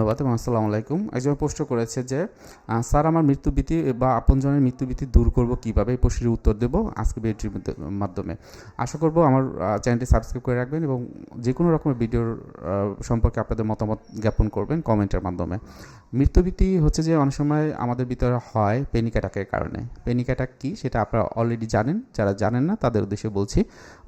ধন্যবাদ এবং আসসালামু আলাইকুম। একজন প্রশ্ন করেছে যে স্যার, আমার মৃত্যুভীতি বা আপনজনের মৃত্যুভীতি দূর করব কীভাবে? এই প্রশ্নের উত্তর দেব আজকে ভিডিওর মাধ্যমে। আশা করব আমার চ্যানেলটি সাবস্ক্রাইব করে রাখবেন এবং যে কোনো রকমের ভিডিওর সম্পর্কে আপনাদের মতামত জ্ঞাপন করবেন কমেন্টের মাধ্যমে। মৃত্যুভীতি হচ্ছে যে, অনেক সময় আমাদের ভিতরে হয় পেনিক অ্যাটাকের কারণে। পেনিক অ্যাটাক কী? সেটা আপনারা অলরেডি জানেন। যারা জানেন না, তাদের উদ্দেশ্যে বলছি,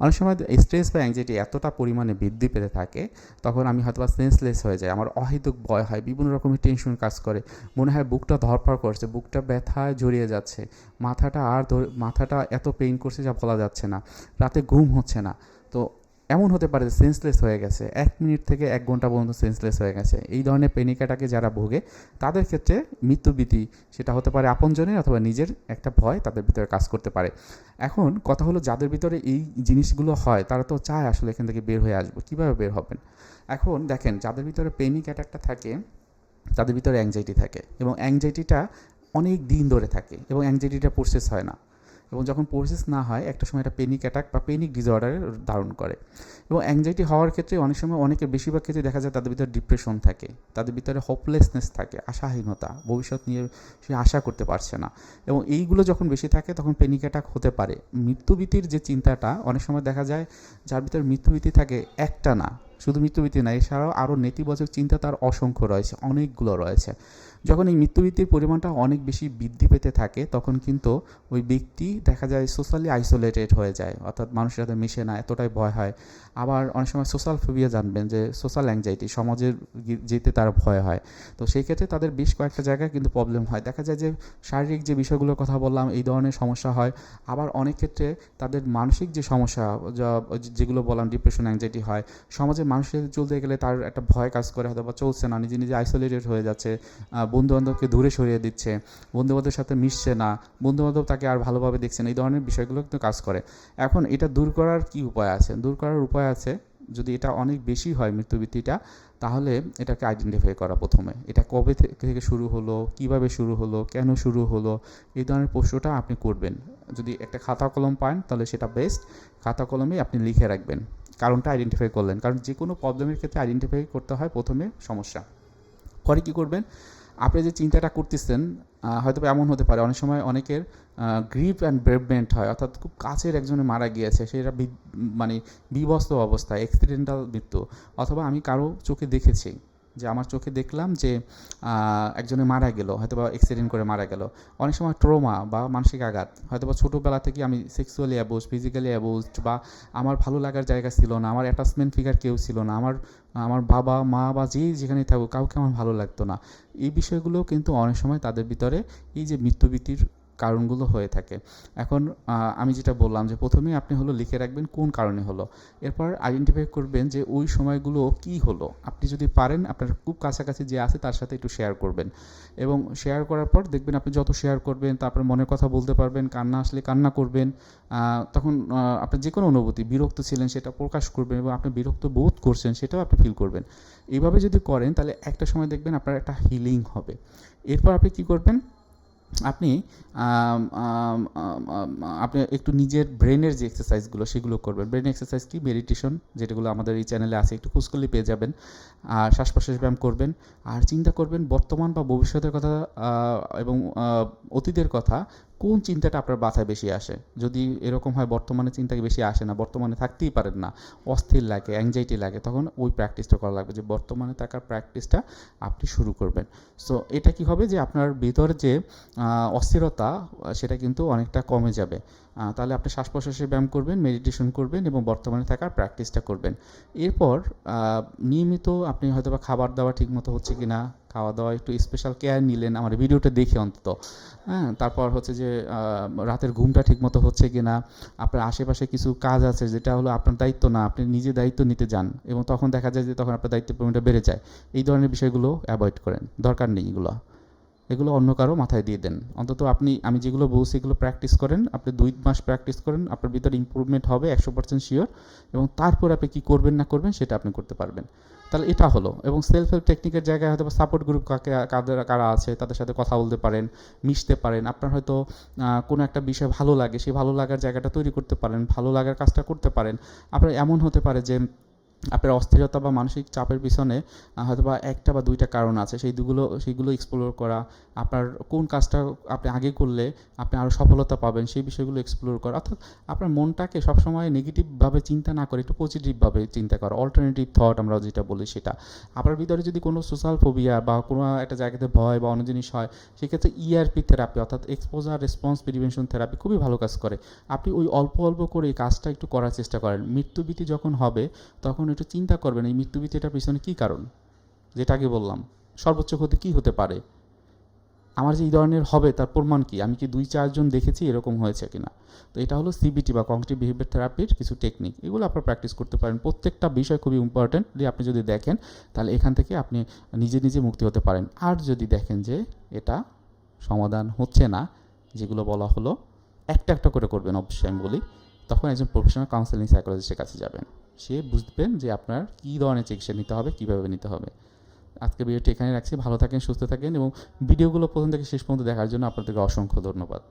অনেক সময় স্ট্রেস বা অ্যাংজাইটি এতটা পরিমাণে বৃদ্ধি পেতে থাকে, তখন আমি হয়তো বা সেন্সলেস হয়ে যাই। আমার অহেতুক ভয় হয়, বিভিন্ন রকমের টেনশন কাজ করে। মনে হয় বুকটা ধরফর করছে, বুকটা ব্যথায় জড়িয়ে যাচ্ছে। মাথাটা আর মাথাটা এত পেইন করছে যা বলা যাচ্ছে না। রাতে ঘুম হচ্ছে না। তো এমন হতে পারে সেন্সলেস হয়ে গেছে। এক মিনিট থেকে এক ঘণ্টা পর্যন্ত সেন্সলেস হয়ে গেছে। এই ধরনের পেনিকাটাকে যারা ভোগে, তাদের ক্ষেত্রে মৃত্যুভীতি সেটা হতে পারে আপনজনের অথবা নিজের একটা ভয় তাদের ভিতরে কাজ করতে পারে। এখন কথা হলো যাদের ভিতরে এই জিনিসগুলো হয়, তারা তো চায় আসলে এখান থেকে বের হয়ে আসব। কীভাবে বের হবেন? এখন দেখেন, যাদের ভিতরে পেনিক অ্যাটাকটা থাকে, তাদের ভিতরে অ্যাংজাইটি থাকে এবং অ্যাংজাইটিটা অনেক দিন ধরে থাকে এবং অ্যাংজাইটিটা প্রসেস হয় না। এবং যখন প্রসেস না হয়, একটা সময় এটা পেনিক অ্যাটাক বা পেনিক ডিসঅর্ডারের ধারণ করে। এবং অ্যাংজাইটি হওয়ার ক্ষেত্রে অনেক সময় অনেকের বেশিরভাগ ক্ষেত্রে দেখা যায় তাদের ভিতরে ডিপ্রেশন থাকে, তাদের ভিতরে হোপলেসনেস থাকে, আশাহীনতা, ভবিষ্যৎ নিয়ে সে আশা করতে পারছে না। এবং এইগুলো যখন বেশি থাকে, তখন পেনিক অ্যাটাক হতে পারে। মৃত্যুভীতির যে চিন্তাটা, অনেক সময় দেখা যায় যার ভিতরে মৃত্যুভীতি থাকে একটা না, শুধু মৃত্যুভীতি না, এছাড়াও আরও নেতিবাচক চিন্তা তার অসংখ্য রয়েছে, অনেকগুলো রয়েছে। যখন এই মৃত্যুবৃত্তির পরিমাণটা অনেক বেশি বৃদ্ধি পেতে থাকে, তখন কিন্তু ওই ব্যক্তি দেখা যায় সোশ্যালি আইসোলেটেড হয়ে যায়। অর্থাৎ মানুষের সাথে মিশে না, এতটাই ভয় হয়। আবার অনেক সময় সোশ্যাল ফোবিয়া জানবেন যে সোশ্যাল অ্যাংজাইটি সমাজের যেতে তার ভয় হয়। তো সেই ক্ষেত্রে তাদের বেশ কয়েকটা জায়গায় কিন্তু প্রবলেম হয়। দেখা যায় যে শারীরিক যে বিষয়গুলোর কথা বললাম, এই ধরনের সমস্যা হয়। আবার অনেক ক্ষেত্রে তাদের মানসিক যে সমস্যা যেগুলো বললাম ডিপ্রেশন অ্যাংজাইটি হয় সমাজে মানুষের চলতে গেলে তার একটা ভয় কাজ করে হয়তো বা চলছে না, নিজে নিজে আইসোলেটেড হয়ে যাচ্ছে বন্ধু বান্ধবকে দূরে সরিয়ে দিচ্ছে বন্ধু বান্ধবের সাথে মিশছে না বন্ধু বান্ধব তাকে আর ভালোভাবে দেখছে না, এই ধরনের বিষয়গুলো কিন্তু কাজ করে। এখন এটা দূর করার কি উপায় আছে? দূর করার উপায় আছে, যদি এটা অনেক বেশি হয় মৃত্যুবৃত্তিটা, তাহলে এটাকে আইডেন্টিফাই করা প্রথমে। এটা কবে থেকে শুরু হলো, কীভাবে শুরু হলো, কেন শুরু হলো, এই ধরনের প্রশ্নটা আপনি করবেন। যদি একটা খাতা কলম পান, তাহলে সেটা বেস্ট খাতা কলমে আপনি লিখে রাখবেন, কারণটা আইডেন্টিফাই করলেন। কারণ যে কোনো প্রবলেমের ক্ষেত্রে আইডেন্টিফাই করতে হয় প্রথমে সমস্যা। পরে কী করবেন? আপনি যে চিন্তাটা করতেছেন হয়তো এমন হতে পারে, অনেক সময় অনেকের গ্রিপ অ্যান্ড ব্রেভমেন্ট হয়, অর্থাৎ খুব কাছের একজনে মারা গিয়েছে, সেটা মানে বিবস্ত অবস্থায় অ্যাক্সিডেন্টাল মৃত্যু, অথবা আমি কারও চোখে দেখেছি। যে আমার চোখে দেখলাম যে একজনে মারা গেল হয়তো বা অ্যাক্সিডেন্ট করে মারা গেল। অনেক সময় ট্রোমা বা মানসিক আঘাত হয়তো বা ছোটোবেলা থেকে আমি সেক্সুয়ালি অ্যাবোজ ফিজিক্যালি অ্যাবোজড বা আমার ভালো লাগার জায়গা ছিল না, আমার অ্যাটাচমেন্ট ফিগার কেউ ছিল না, আমার আমার বাবা, মা বা যে যেখানে থাকুক, কাউকে আমার ভালো লাগতো না। এই বিষয়গুলো কিন্তু অনেক সময় তাদের ভিতরে এই যে মৃত্যুবৃত্তির কারণগুলো হয়ে থাকে। এখন আমি যেটা বললাম যে প্রথমে আপনি হলো লিখে রাখবেন কোন কারণে হলো। এরপর আইডেন্টিফাই করবেন যে ওই সময়গুলো কি হলো। আপনি যদি পারেন আপনার খুব কাছাকাছি যে আছে তার সাথে একটু শেয়ার করবেন। এবং শেয়ার করার পর দেখবেন আপনি যত শেয়ার করবেন তারপর মনের কথা বলতে পারবেন কান্না আসলে কান্না করবেন তখন আহ, আপনার যে কোনো অনুভূতি বিরক্ত ছিলেন সেটা প্রকাশ করবেন এবং আপনি বিরক্ত বোধ করছেন সেটাও আপনি ফিল করবেন। এইভাবে যদি করেন তাহলে একটা সময় দেখবেন আপনার একটা হিলিং হবে। এরপর আপনি কি করবেন? আপনি আপনি একটু নিজের ব্রেনের যে এক্সারসাইজগুলো সেগুলো করবেন। ব্রেন এক্সারসাইজ কি? মেডিটেশন যেটাগুলো আমাদের এই চ্যানেলে আছে, একটু খোঁজ পেয়ে যাবেন। আর শ্বাস প্রশ্বাস ব্যায়াম করবেন। আর চিন্তা করবেন, বর্তমান বা ভবিষ্যতের কথা এবং অতীতের কথা কোন চিন্তাটা আপনার মাথায় বেশি আসে? যদি এরকম হয় বর্তমানে চিন্তা বেশি আসে না, বর্তমানে থাকতেই পারেন না, অস্থির লাগে অ্যাংজাইটি লাগে, তখন ওই প্র্যাকটিসটা করা লাগবে যে বর্তমানে থাকার প্র্যাকটিসটা আপনি শুরু করবেন। সো এটা কি হবে যে আপনার ভিতরে যে অস্থিরতা, সেটা কিন্তু অনেকটা কমে যাবে। তাহলে আপনি শ্বাস প্রশ্বাসে ব্যায়াম করবেন মেডিটেশন করবেন এবং বর্তমানে থাকার প্র্যাকটিসটা করবেন। এরপর নিয়মিত আপনি হয়তো বা খাবার দাবার ঠিকমতো হচ্ছে কি না খাওয়া দাওয়া একটু স্পেশাল কেয়ার নিলেন, আমার ভিডিওটা দেখে অন্তত। হ্যাঁ তারপর হচ্ছে যে রাতের ঘুমটা ঠিকমতো হচ্ছে কি না আপনার আশেপাশে কিছু কাজ আছে, যেটা হলো আপনার দায়িত্ব না, আপনি নিজে দায়িত্ব নিতে যান এবং তখন দেখা যায় যে, তখন আপনার দায়িত্ব পরিমাণটা বেড়ে যায়। এই ধরনের বিষয়গুলো অ্যাভয়েড করেন, দরকার নেই এগুলো। এগুলো অন্য কারও মাথায় দিয়ে দেন। অন্তত আপনি, আমি যেগুলো বলছি এগুলো প্র্যাকটিস করেন, আপনি দুই মাস প্র্যাকটিস করেন, আপনার ভিতরে ইমপ্রুভমেন্ট হবে একশো পার্সেন্ট শিওর এবং তারপর আপনি কী করবেন, না করবেন, সেটা আপনি করতে পারবেন। তাহলে এটা হলো এবং সেলফ হেল্প টেকনিকের জায়গায় হয়তো সাপোর্ট গ্রুপ কাকে, কাদের, কারা আছে, তাদের সাথে কথা বলতে পারেন, মিশতে পারেন, আপনার হয়তো কোনো একটা বিষয় ভালো লাগে, সেই ভালো লাগার জায়গাটা তৈরি করতে পারেন, ভালো লাগার কাজটা করতে পারেন। আপনার এমন হতে পারে যে আপনার অস্থিরতা বা মানসিক চাপের পিছনে হয়তো বা একটা বা দুইটা কারণ আছে। সেই দুগুলো সেইগুলো এক্সপ্লোর করা, আপনার কোন কাজটা আপনি আগে করলে আপনি আরও সফলতা পাবেন, সেই বিষয়গুলো এক্সপ্লোর করা। অর্থাৎ আপনার মনটাকে সবসময় নেগেটিভভাবে চিন্তা না করে, একটু পজিটিভভাবে চিন্তা করা। অল্টারনেটিভ থট আমরা যেটা বলি সেটা। আপনার ভিতরে যদি কোনো সোশ্যাল ফোবিয়া বা কোনো একটা জায়গাতে ভয় বা অন্য জিনিস হয়, সেক্ষেত্রে ইআরপি থেরাপি অর্থাৎ এক্সপোজার রেসপন্স প্রিভেনশন থেরাপি খুবই ভালো কাজ করে। আপনি ওই অল্প অল্প করে এই কাজটা একটু করার চেষ্টা করেন। মৃত্যুভীতি যখন হবে, তখন একটু চিন্তা করবেন, এই মৃত্যুভীতি এটার পিছনে কী কারণ? যেটা আগে বললাম, সর্বোচ্চ ক্ষতি কী হতে পারে? আমার যে এই ধরনের হবে, তার প্রমাণ কি? আমি কি দুই চারজন দেখেছি এরকম হয়েছে কিনা? তো এটা হলো সিবিটি বা কংক্রিট বিহেভিয়ার থেরাপির কিছু টেকনিক এগুলো আপনারা প্র্যাকটিস করতে পারেন। প্রত্যেকটা বিষয় খুবই ইম্পর্ট্যান্ট যে আপনি যদি দেখেন, তাহলে এখান থেকে আপনি নিজে নিজে মুক্তি হতে পারেন। আর যদি দেখেন যে এটা সমাধান হচ্ছে না, যেগুলো বলা হলো, একটা একটা করে করবেন, অবশ্যই আমি বলি, তখন একজন প্রফেশনাল কাউন্সেলিং সাইকোলজিস্টের কাছে যাবেন। সে বুঝবেন যে আপনার কী ধরনের চিকিৎসা নিতে হবে, কীভাবে নিতে হবে। আজকে ভিডিওটি এখানে রাখছি। ভালো থাকেন, সুস্থ থাকেন এবং ভিডিওগুলো প্রথম থেকে শেষ পর্যন্ত দেখার জন্য আপনাদেরকে অসংখ্য ধন্যবাদ।